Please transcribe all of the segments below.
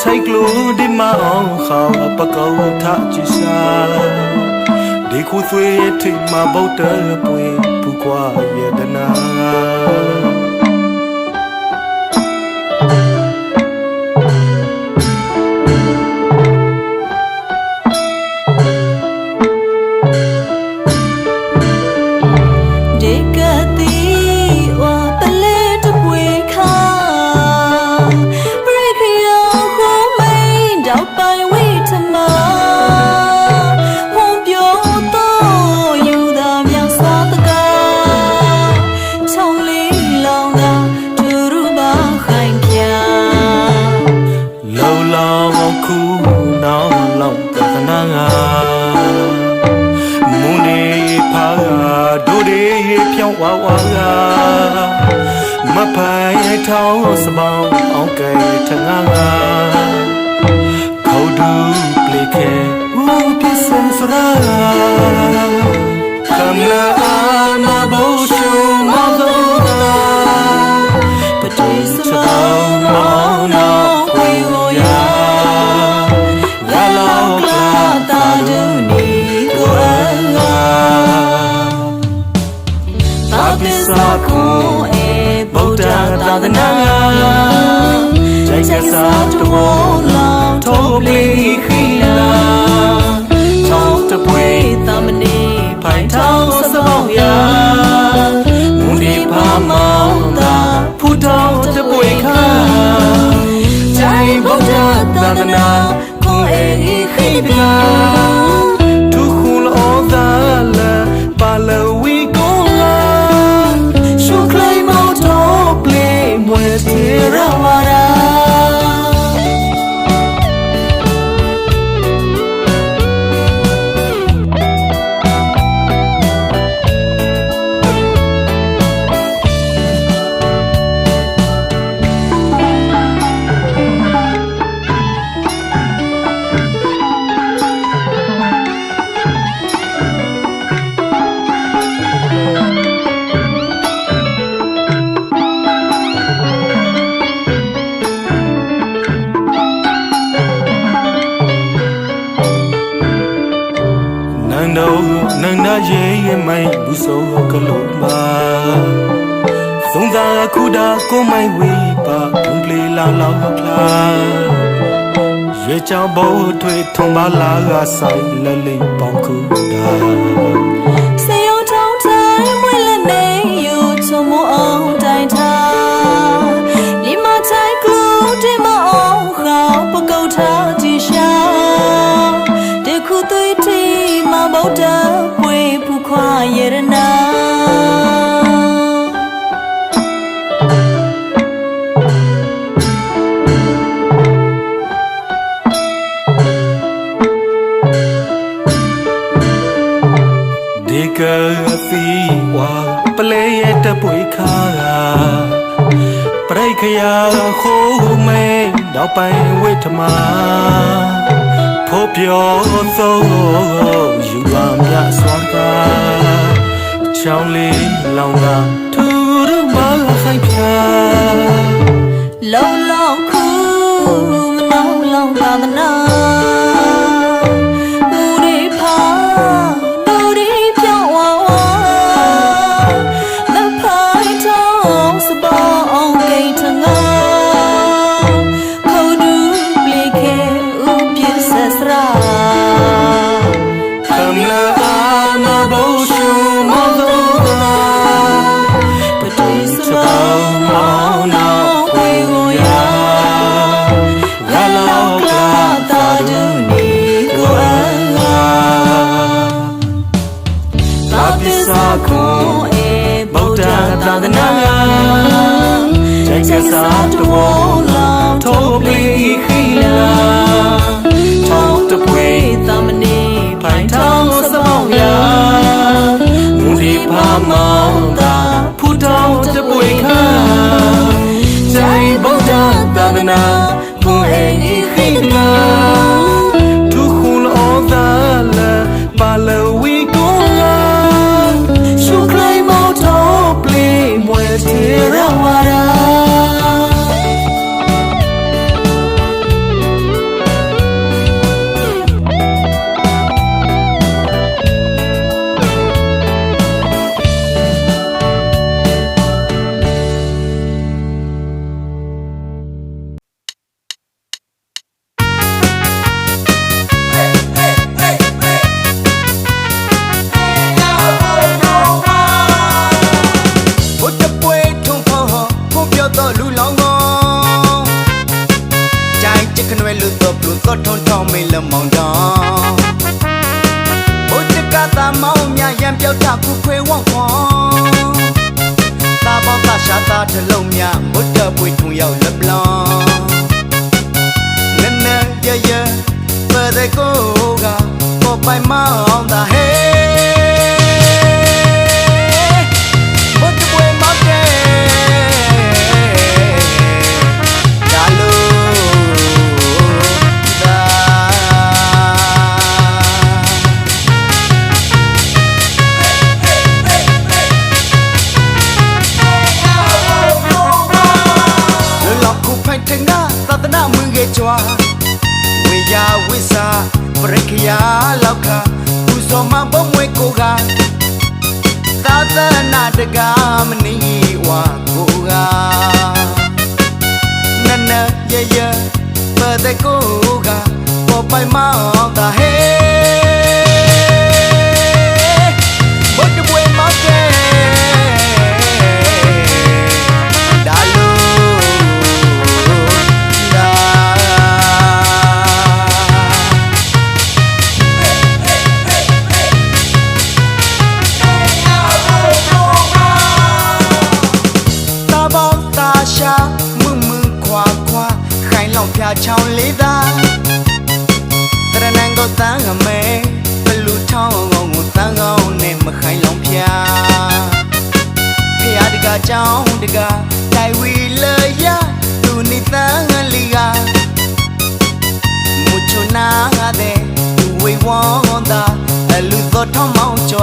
ချိုက်ကလူဒီမအောင်ခါပကောထချီစာဒီခုသွေးထိမဘောက်တပွေပူကွာရဒနာ ကမပိုင်ထောင်းစမောင်းအောင်ကဲထငါငါခေါဒူပလေခဲဝူပစ်စံစရာကမ္လာအာနာဘောရှုမော nau nang na ye ye mai bu so ka lo ma song da ku da ko pa um ple la la la ye chao bo thwe thong ba la ga sai la le နောက်ပိုင်ဝိထမဖို့ပြောဆုံးယူပါမြစွမ်းပါချောင်းလေးလောင်လာထူထူမလာခိုင်ပြလုံးလုံးခု ကျက်စာတဝလောင်ထိုးပလီခိလာထောင်းတပွေသမနီဖိုင်ထောင်းစမောင်းလာငူဒီပါမာ ပေါ်ပိုင်မောင်တာဟေဘုဒ္ဓပွေမောင်တဲ့ဒါလို့ဒါလွန်လောက်ခုဖိုက်ထငါသဒနာမွေငယ်ချွာဝေယဝိစာပရခယာလောက်ခဘူစော မဘုံဝဲကိုကသာသနာတကမနီဝါကိုကနနရရပဒကိုကပေါ်ပိုင်မော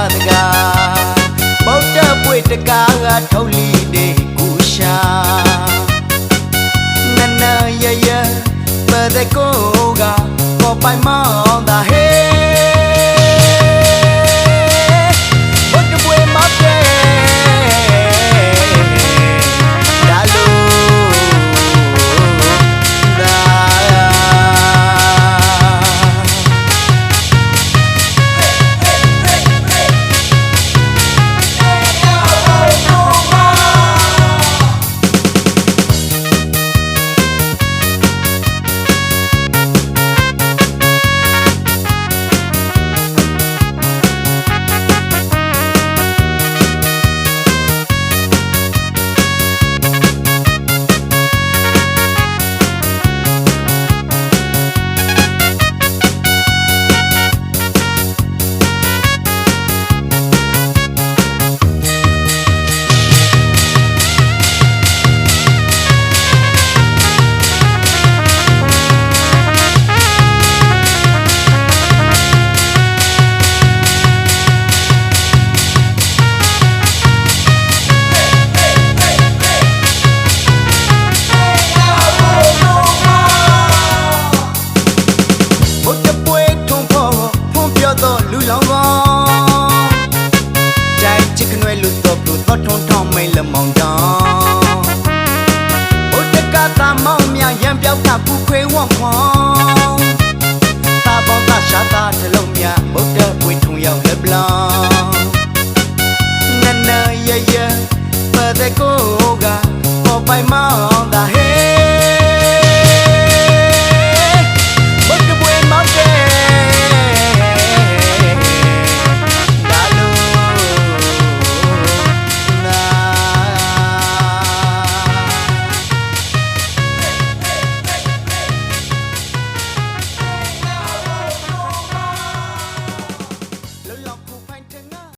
င်းမောင်းကြွားတကဗုဒ္ဓပွေတကားကထုတ်လီတဲ့ကူရှာနနရရပဒကိုကပေါ်ပိုင်မောင်းတာဟေး 他不亏我吗？